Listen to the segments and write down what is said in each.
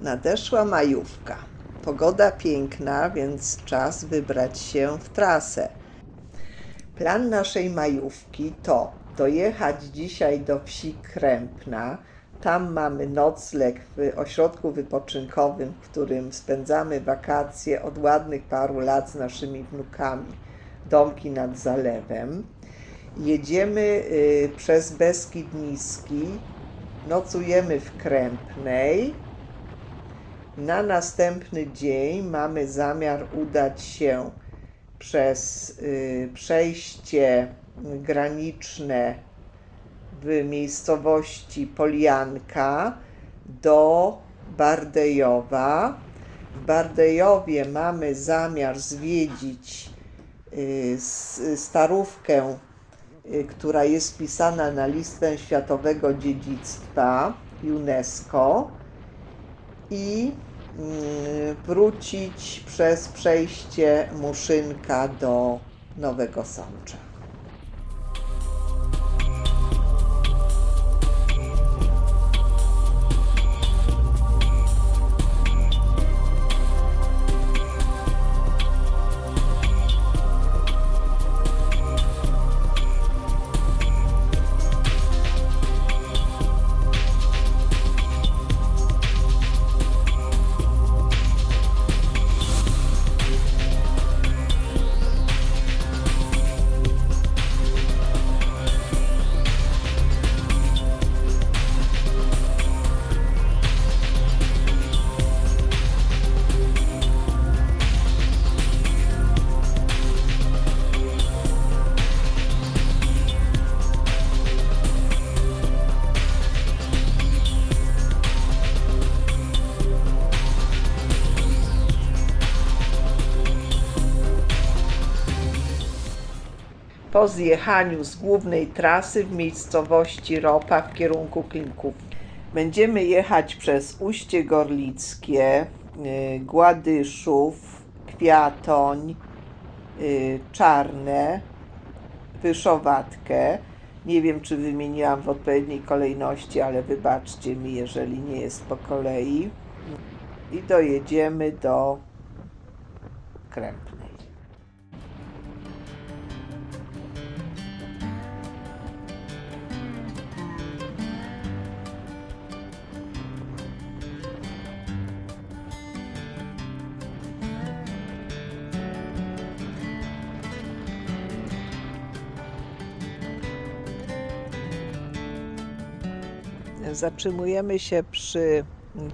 Nadeszła majówka. Pogoda piękna, więc czas wybrać się w trasę. Plan naszej majówki to dojechać dzisiaj do wsi Krępna. Tam mamy nocleg w ośrodku wypoczynkowym, w którym spędzamy wakacje od ładnych paru lat z naszymi wnukami. Domki nad zalewem. Jedziemy y, przez Beskid Niski, nocujemy w Krępnej. Na następny dzień mamy zamiar udać się przez y, przejście graniczne w miejscowości Polianka do Bardejowa. W Bardejowie mamy zamiar zwiedzić y, starówkę, y, która jest wpisana na listę Światowego Dziedzictwa UNESCO i wrócić przez przejście Muszynka do Nowego Sącza. Po zjechaniu z głównej trasy w miejscowości Ropa w kierunku Klinków. Będziemy jechać przez Uście Gorlickie, y, Gładyszów, Kwiatoń, y, Czarne, Wyszowatkę. Nie wiem, czy wymieniłam w odpowiedniej kolejności, ale wybaczcie mi, jeżeli nie jest po kolei. I dojedziemy do Krępnej. Zatrzymujemy się przy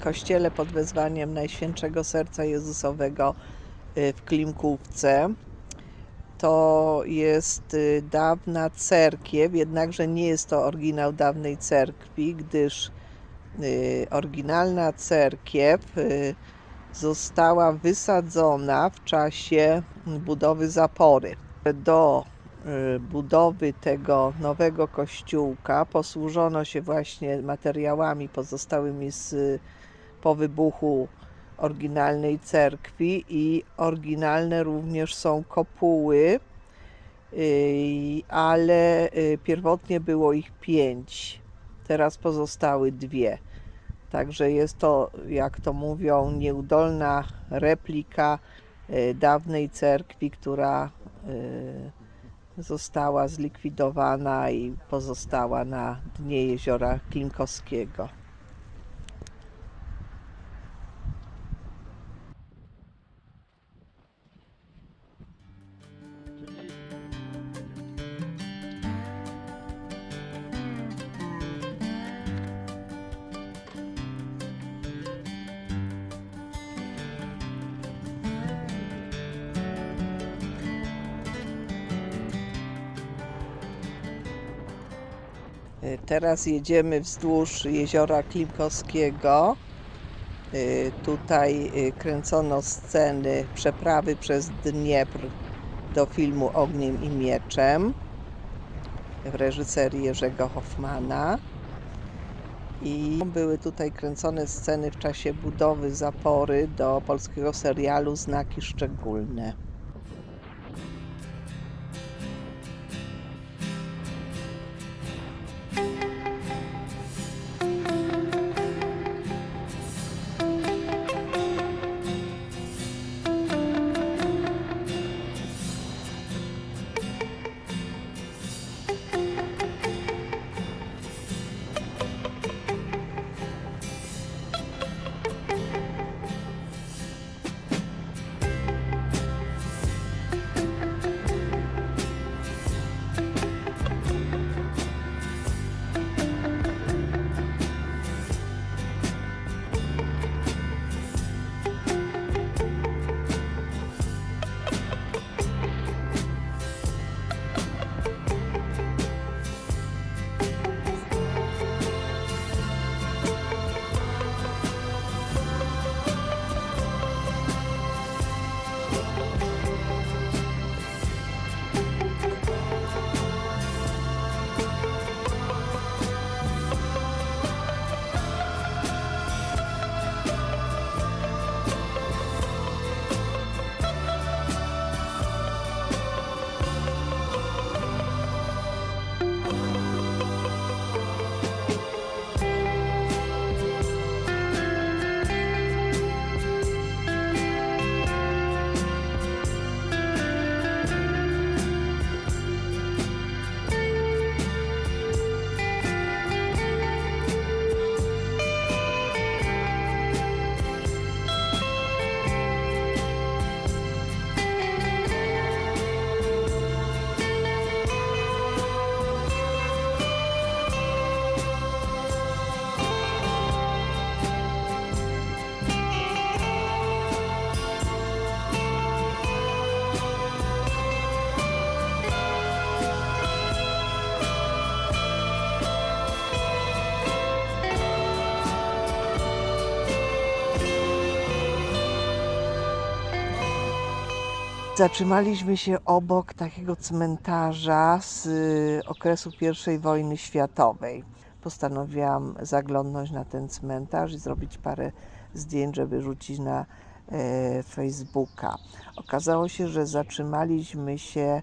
kościele pod wezwaniem Najświętszego Serca Jezusowego y, w Klimkówce. To jest y, dawna cerkiew, jednakże nie jest to oryginał dawnej cerkwi, gdyż y, oryginalna cerkiew została wysadzona w czasie budowy zapory. Do budowy tego nowego kościółka posłużono się właśnie materiałami pozostałymi z, po wybuchu oryginalnej cerkwi i oryginalne również są kopuły, y, ale y, pierwotnie było ich pięć, teraz pozostały dwie. Także jest to, jak to mówią, nieudolna replika y, dawnej cerkwi, która y, została zlikwidowana i pozostała na dnie jeziora Klinkowskiego. Teraz jedziemy wzdłuż jeziora Klimkowskiego. Y, Tutaj y, kręcono sceny przeprawy przez Dniepr do filmu Ogniem i Mieczem w reżyserii Jerzego Hoffmana. I były tutaj kręcone sceny w czasie budowy zapory do polskiego serialu Znaki Szczególne. Zatrzymaliśmy się obok takiego cmentarza z y, okresu I wojny światowej. Postanowiłam zaglądnąć na ten cmentarz i zrobić parę zdjęć, żeby rzucić na e, Facebooka. Okazało się, że zatrzymaliśmy się e,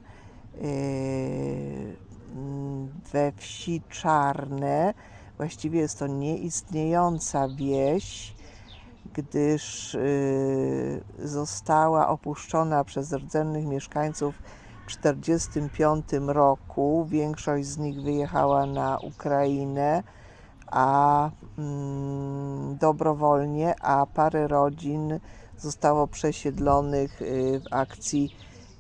we wsi Czarne. Właściwie jest to nieistniejąca wieś, gdyż y, została opuszczona przez rdzennych mieszkańców w 1945 roku. Większość z nich wyjechała na Ukrainę, a mm, dobrowolnie, a parę rodzin zostało przesiedlonych y, w akcji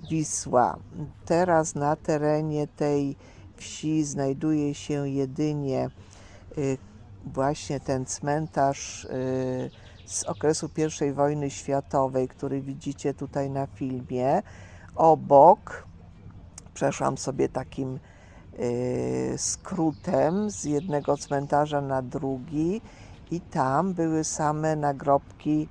Wisła. Teraz na terenie tej wsi znajduje się jedynie y, właśnie ten cmentarz z okresu I wojny światowej, który widzicie tutaj na filmie. Obok przeszłam sobie takim y, skrótem z jednego cmentarza na drugi i tam były same nagrobki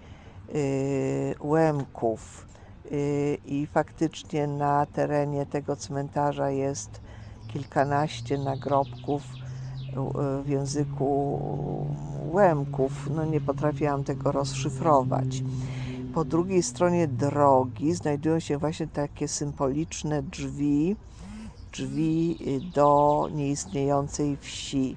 y, Łemków. Y, I faktycznie na terenie tego cmentarza jest kilkanaście nagrobków w języku Łemków. No nie potrafiłam tego rozszyfrować. Po drugiej stronie drogi znajdują się właśnie takie symboliczne drzwi, drzwi do nieistniejącej wsi.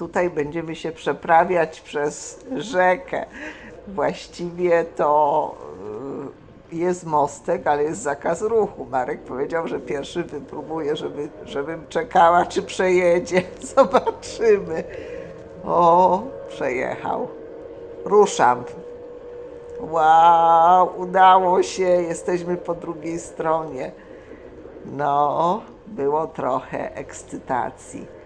Tutaj będziemy się przeprawiać przez rzekę. Właściwie to y, jest mostek, ale jest zakaz ruchu. Marek powiedział, że pierwszy wypróbuje, żeby, żebym czekała, czy przejedzie. Zobaczymy. O, przejechał. Ruszam. Wow, udało się. Jesteśmy po drugiej stronie. No, było trochę ekscytacji.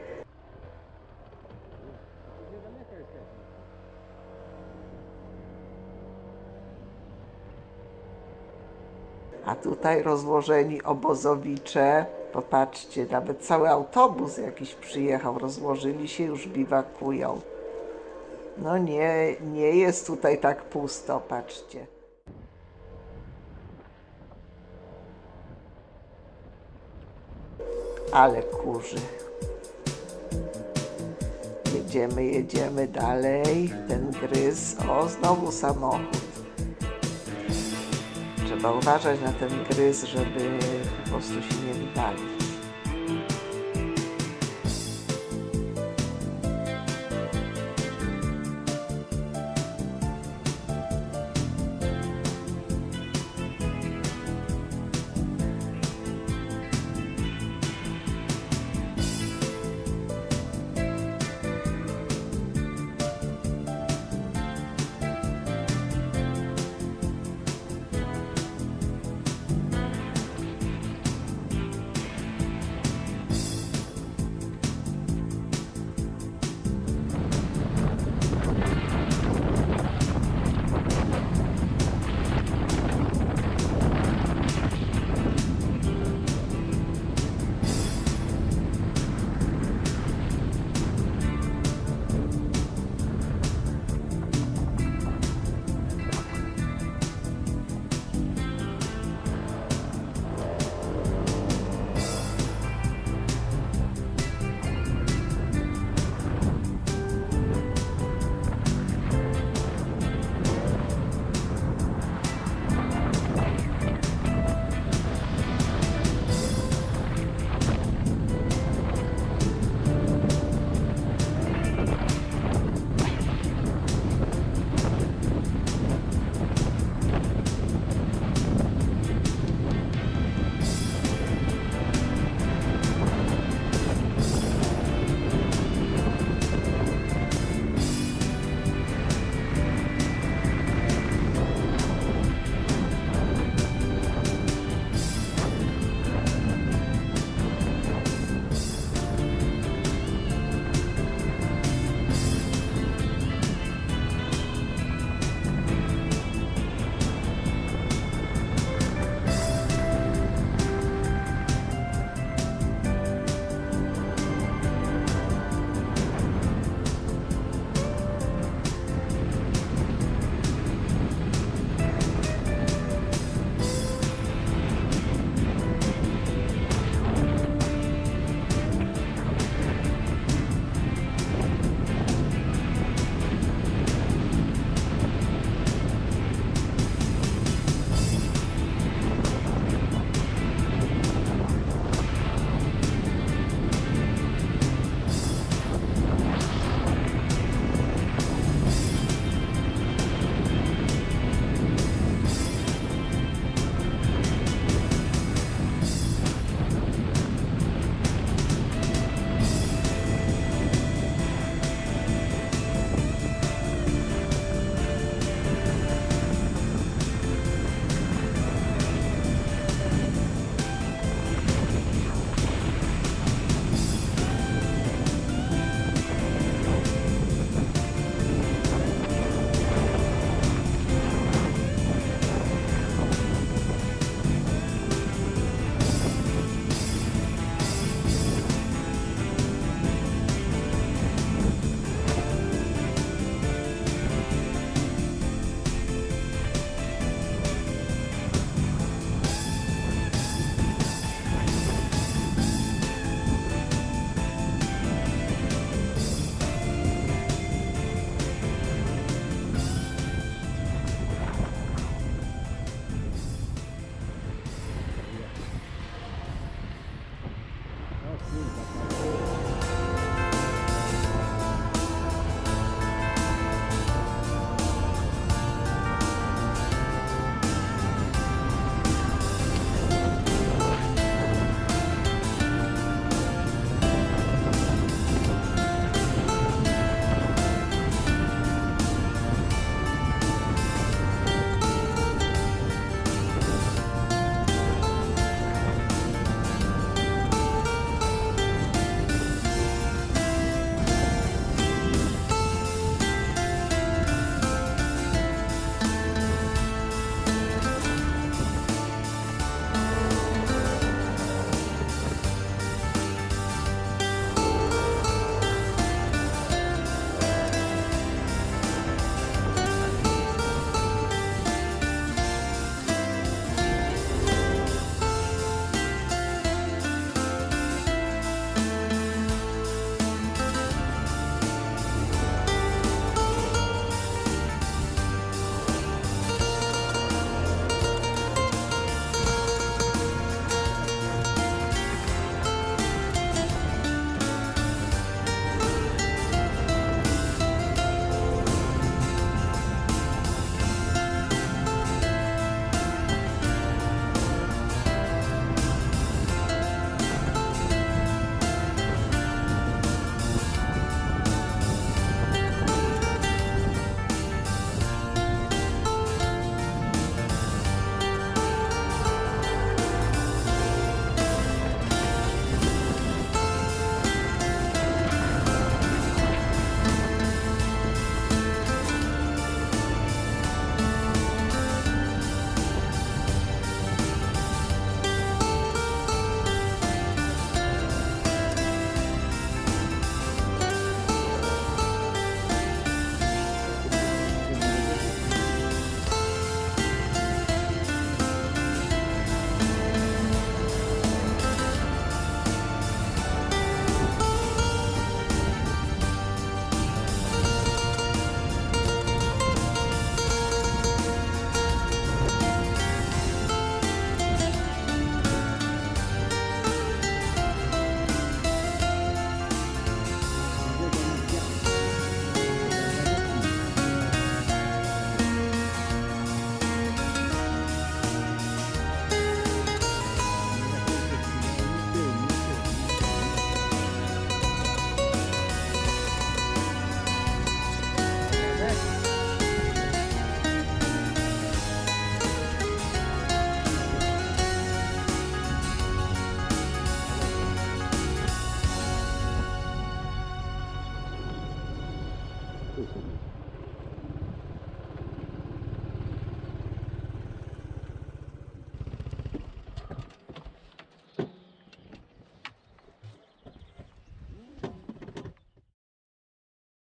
A tutaj rozłożeni obozowicze. Popatrzcie, nawet cały autobus jakiś przyjechał, rozłożyli się, już biwakują. No nie, nie jest tutaj tak pusto, patrzcie. Ale kurzy. Jedziemy, jedziemy dalej. Ten gryz. O, znowu samochód. Trzeba uważać na ten gryz, żeby po prostu się nie wywalić.